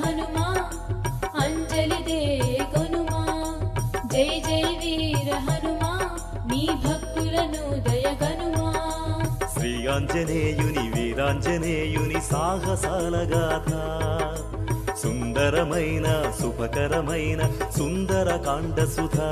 హనుమా అంజలి దే కొనుమా. జై జై వీర హనుమా నీ భక్తులను దయగనుమా శ్రీ ఆంజనేయుని వీరాంజనేయుని సాహసాల గాథ. సుందరమైన శుభకరమైన సుందర కాండ సుధా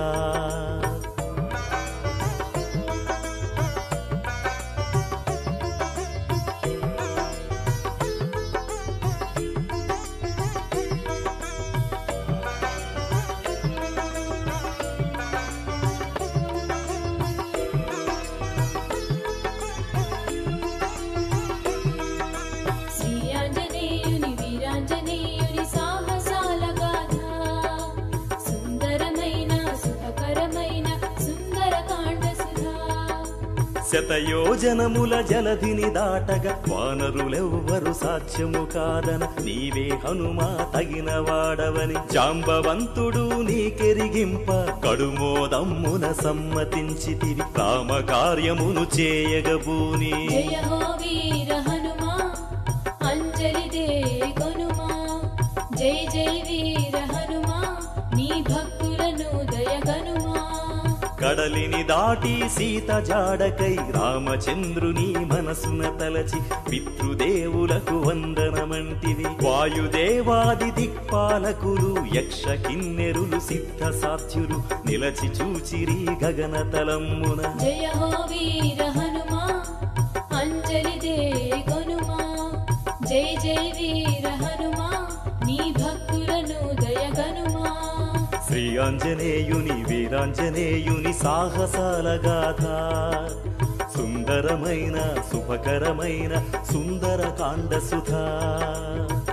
శతయోజనముల జలధిని దాటగా వానరులెవ్వరు సాధ్యము కాదన నీవే హనుమా తగిన వాడవని జాంబవంతుడు నీకెరిగింప కడుమోదమ్మున సమ్మతించితివి రామ కార్యమును చేయగబూని జయ జయ జై జై వీర హనుమా నీ భక్తులను దయగనుమా. కడలిని దాటి సీత జాడకై రామచంద్రుని మనసున తలచి పితృదేవులకు వందనమంటివి వాయుదేవాది దిక్పాలకులు యక్ష కిన్నెరులు సిద్ధ సాధ్యులు నిలచి చూచిరి గగన తలమ్మున జయ హో వీర ఆంజనేయుని వీరాంజనేయుని సాహసాల గాథ. సుందరమైన శుభకరమైన సుందర కాండ సుధా.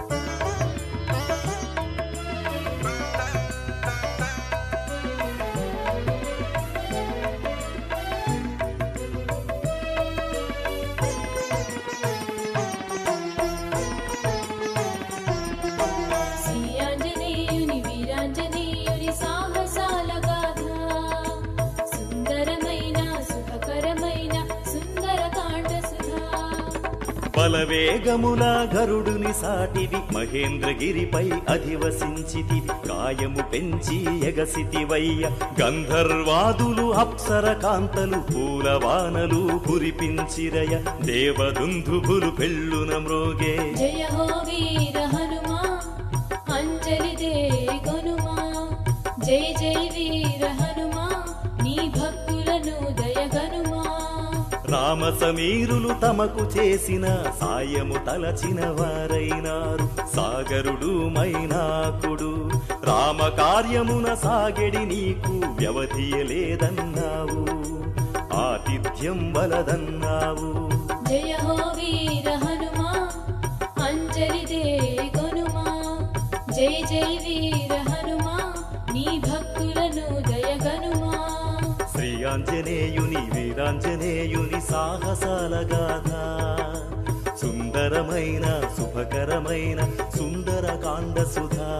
బలవేగముల గరుడుని సాటివి. మహేంద్రగిరిపై అధివసించితివి. కాయము పెంచి ఎగసితివయ్య. గంధర్వాదులు అప్సర కాంతలు పూలవానలు కురిపించిరయ. దేవదుందుభులు పెళ్ళున మ్రోగే. జయ హో వీర రామ సమీరులు తమకు చేసిన సాయము తలచిన వారైనారు. సాగరుడు మైనాకుడు రామ కార్యమున సాగెడి నీకు వ్యవధియలేదన్నావు. ఆతిథ్యం బలదన్నావు. జయ హో వీర హనుమా అంజలి దే కొనుమా జయ జయ వీరాంజనేయుని వీరాంజనేయుని సాహసాల గాథ. సుందరమైన శుభకరమైన సుందర కాండ సుధా.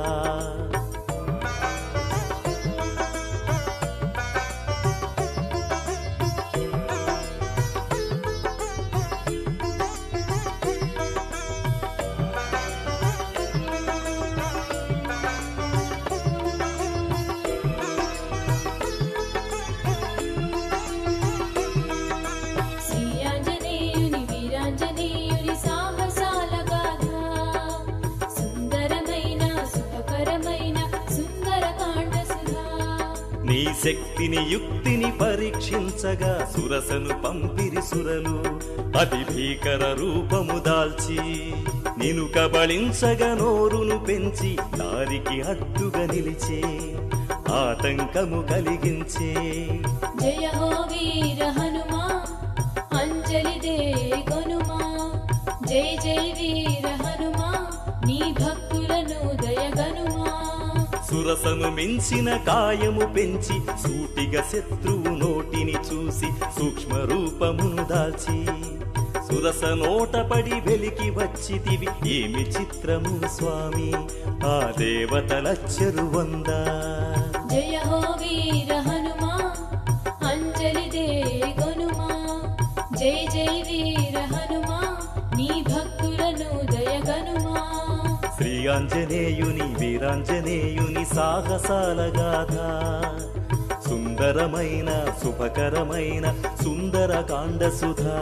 శక్తిని యుక్తిని పరీక్షించగా సురసను పంపిరి సురలు. అతి భీకర రూపము దాల్చి నిను కబళించగా నోరును పెంచి దారికి అడ్డుగా నిలిచే ఆతంకము కలిగించే. జయ హో వీర హనుమా అంజలి దే కొనుమా. జై జై వీర హనుమా నీ భక్తులను సురసను మించిన కాయము పెంచి సూటిగా శత్రువు నోటిని చూసి సూక్ష్మ రూపమును దాల్చి. సురస నోటపడి వెలికి వచ్చితివి ఏమి చిత్రము స్వామి? ఆ దేవతల చెరువందా జయ హో వీర ఆంజనేయుని వీరాంజనేయుని సాహసాల గాథ. సుందరమైన శుభకరమైన సుందర కాండ సుధా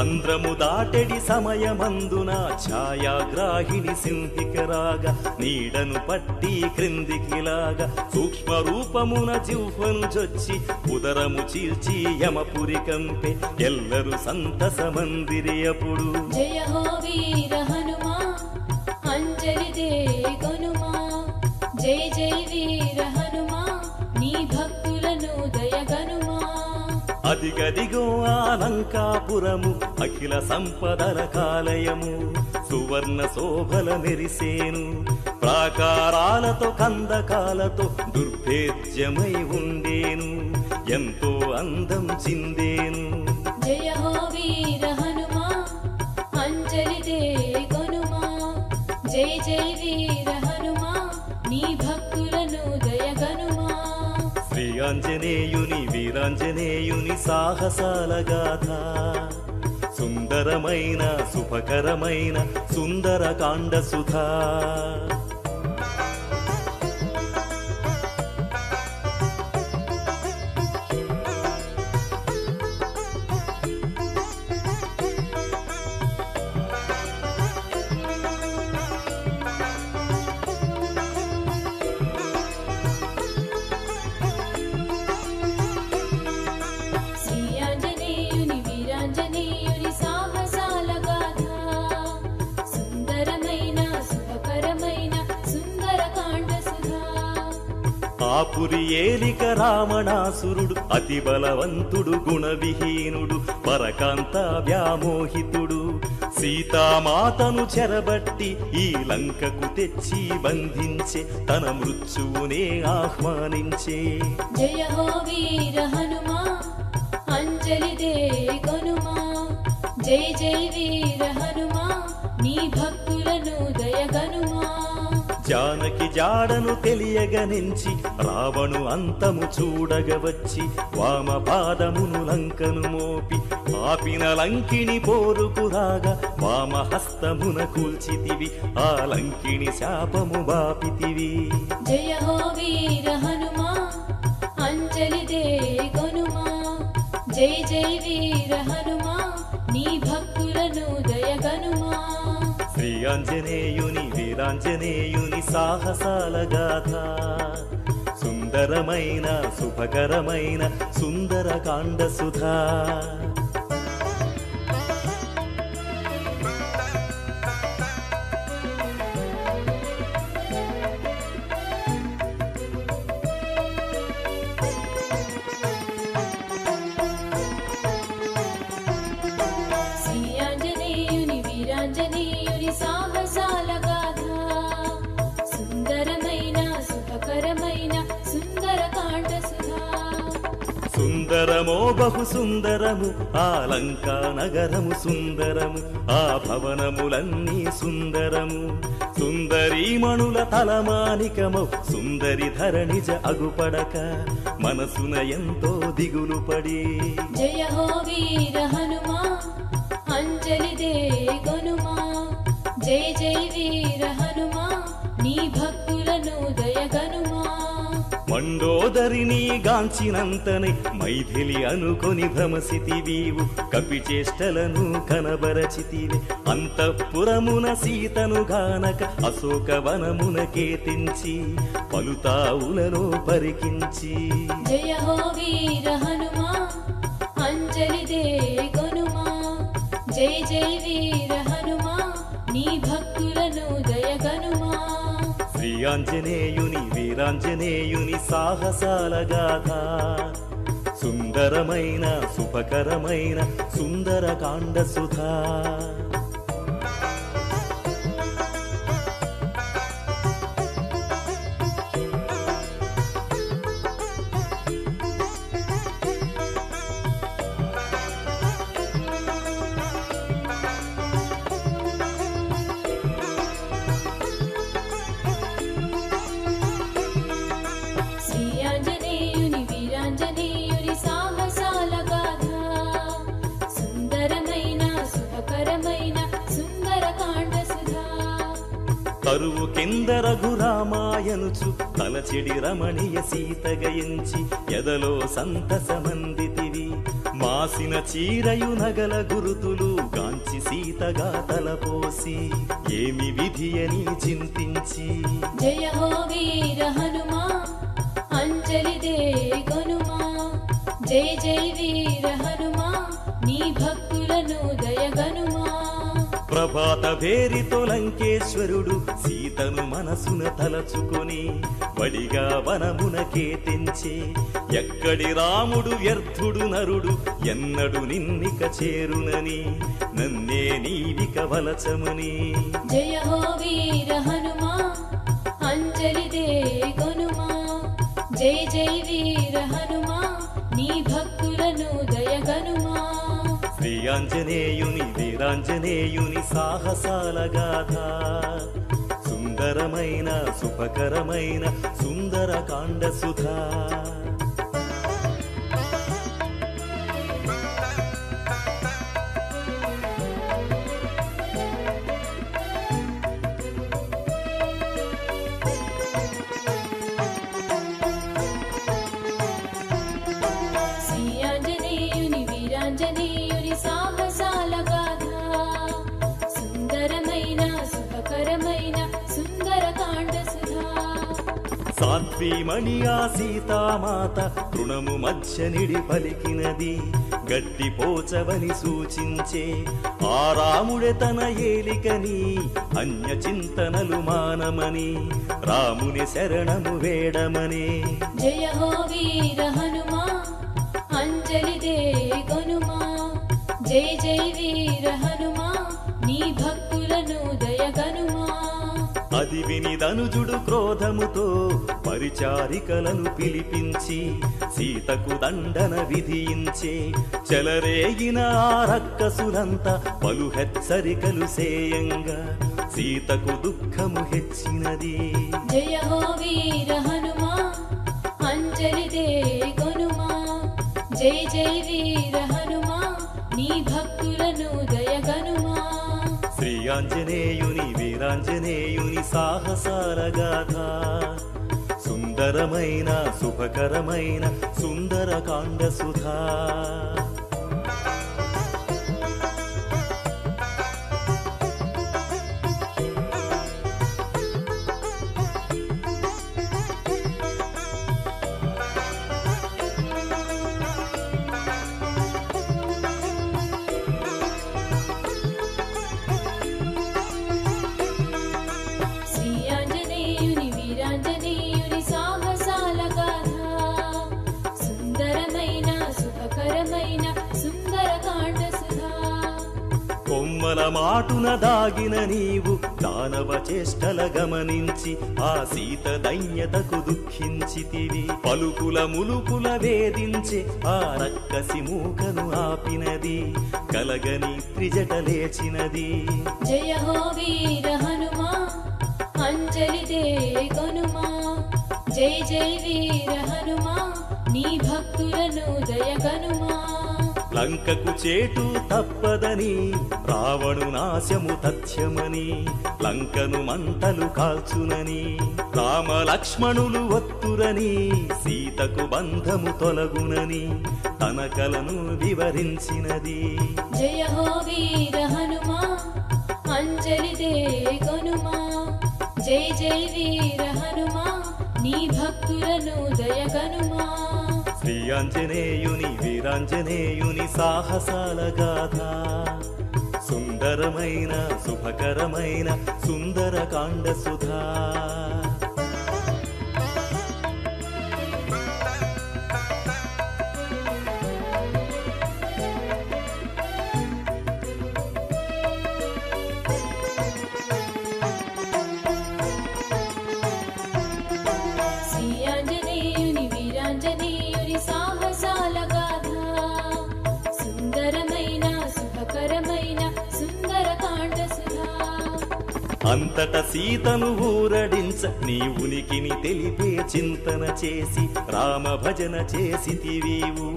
సంద్రము దాటెడి సమయమందున ఛాయాగ్రాహిణి సింహికరాగా నీడను పట్టి క్రిందికిలాగా సూక్ష్మ రూపమున జిహ్వను జొచ్చి ఉదరము చీల్చి యమపురి కంపె ఎల్లరు సంతసమందిరి అప్పుడు జయ హో వీర హనుమా అంజలి దే గనుమా జయ జయ అదిగదిగో ఆలంకాపురము అఖిల సంపదల కాలయము సువర్ణ శోభల మెరిసేను. ప్రాకారాలతో కందకాలతో దుర్భేద్యమై ఉండేను ఎంతో అందం చిందేను. జయ హో వీర ఆంజనేయుని సాహసాల గాథ. సుందరమైన శుభకరమైన సుందర కాండ సుధా. ఆపురి ఏలిక రావణాసురుడు అతి బలవంతుడు గుణవిహీనుడు పరకాంత వ్యామోహితుడు. సీతామాతను చెరబట్టి ఈ లంకకు తెచ్చి బంధించే తన మృత్యువునే ఆహ్వానించే. జయ హో వీర హనుమా అంజలి దే గనుమా జయ జయ వీర హనుమా నీ భక్తులను దయగనుమా. జానకి జాడను తెలియగనించి రావణు అంతము చూడగవచ్చి వామ పాదమును లంకను మోపి ఆపిన లంకిని పోరుకు రాగా వామ హస్తమున కూల్చితివి. ఆ లంకిని శాపము బాపితివి. జయ హో వీర హనుమా అంజలి దే గనుమా జయ జయ వీర హనుమా నీ భక్తులను దయగనుమా. శ్రీ ఆంజనేయుని వీరాంజనేయుని సాహసాల గాథ. సుందరమైన శుభకరమైన సుందర కాండ సుధా. సుందరమో బహు సుందరము. ఆ లంకా నగరము సుందరము. ఆ భవనములన్నీ సుందరము. సుందరీమణుల తలమానికము సుందరి ధరణిజ అగుపడక. మనసున ఎంతో దిగులు పడి. జయ హో వీర హనుమా అంజలి దే గనుమా. జయ జయ వీర హనుమా నీ భక్తులను దయగనుమా మండోదరిని గాంచినంతనే మైథిలి అనుకొని భ్రమసితివీవు కపిచేష్టలను కనబరచితివి. అంతఃపురమున సీతను గానక అశోకవనమున కేతించి పలుతావులలో పరికించి. జయ హో వీర హనుమా అంజలి దే గనుమా. జై జై వీర ఆంజనేయుని వీరాంజనేయుని సాహసాల గాథ. సుందరమైన శుభకరమైన సుందర కాండ సుధా. కరువు కింద రఘురామాయనుచు తలచెడి రమణీయ సీతగయించి ఎదలో సంతసమందితివి మాసిన చీరయు నగల గురుతులు గాంచి సీతగా తలపోసి ఏమి విధి అని చింతించి. జయ హో వీర హనుమా అంజలి దే గనుమా. జై జై వీర హనుమా నీ భక్తులను దయగనుమా ప్రభాత భేరితో లంకేశ్వరుడు సీతను మనసున తలచుకొని వడిగా వనమునకే తెంచే ఎక్కడి రాముడు వ్యర్థుడు నరుడు ఎన్నడు నిన్నిక చేరునని నన్నే నీవిక వలచమని. జయ హో వీర హనుమా అంజలి దే గనుమా జై జై వీర హనుమా నీ భక్తులను దయగనుమా శ్రీ ఆంజనేయుని వీరాంజనేయుని సాహసాల గాథ సుందరమైన సుఖకరమైన సుందర కాండ సుధా. భీమణి ఆ సీతామాత తృణము మధ్య నిడి పలికినది. గట్టి పోచవని సూచించే ఆ రాముడే తన ఏలికని అన్య చింతనలు మానమని రాముని శరణము వేడమని. జయ హో వీర హనుమా అంజలి దే గనుమా. జై జై వీర హనుమా నీ భక్తులను దయగనుమా అది విని ధనుజుడు క్రోధముతో పరిచారికలను పిలిపించి సీతకు దండన విధించే చెలరేగిన ఆ రక్కసులంతా పలు హెచ్చరికలు సేయంగా సీతకు దుఃఖము హెచ్చినది. జయ హో వీర హనుమా అంజలి దే గనుమా జై జై వీర హనుమా నీ భక్తులను దయగనుమా శ్రీ ఆంజనేయుని వీరాంజనేయుని సాహసాల గాథ. సుందరమైన శుభకరమైన సుందర కాండ సుధా. కొమ్మల మాటున దాగిన నీవు దానవ చేష్టల గమనించి ఆ సీత దైన్యతకు దుఃఖించితివి. పలుకుల ములుకుల వేధించి ఆ రక్కసి మూకను ఆపినది కలగని త్రిజట లేచినది. జయ హో వీర హనుమా అంజలి దే గనుమా జై జై వీర హనుమా నీ భక్తులను దయగనుమా లంకకు చేటు తప్పదని రావణు నాశము తథ్యమని లంకను మంటలు కాల్చునని రామ లక్ష్మణులు వత్తురని సీతకు బంధము తొలగునని తన కలను వివరించినది. జయ హో వీర హనుమా అంజలి దే గనుమా జై జై వీర హనుమా నీ భక్తులను దయగనుమా. శ్రీ ఆంజనేయుని వీరాంజనేయుని సాహసాల గాథ. సుందరమైన శుభకరమైన సుందర కాండ సుధా. అంతట సీతను ఊరడించ నీ ఉనికిని తెలిపే చింతన చేసి రామ భజన చేసి తివీవు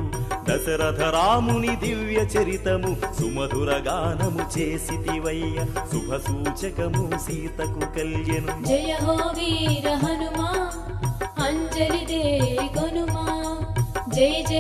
దశరథ రాముని దివ్య చరితము సుమధుర గానము చేసితివయ్య. శుభ సూచకము సీతకు కళ్యను. జయ హో వీర హనుమా అంజలి దే గనుమా జయ జయ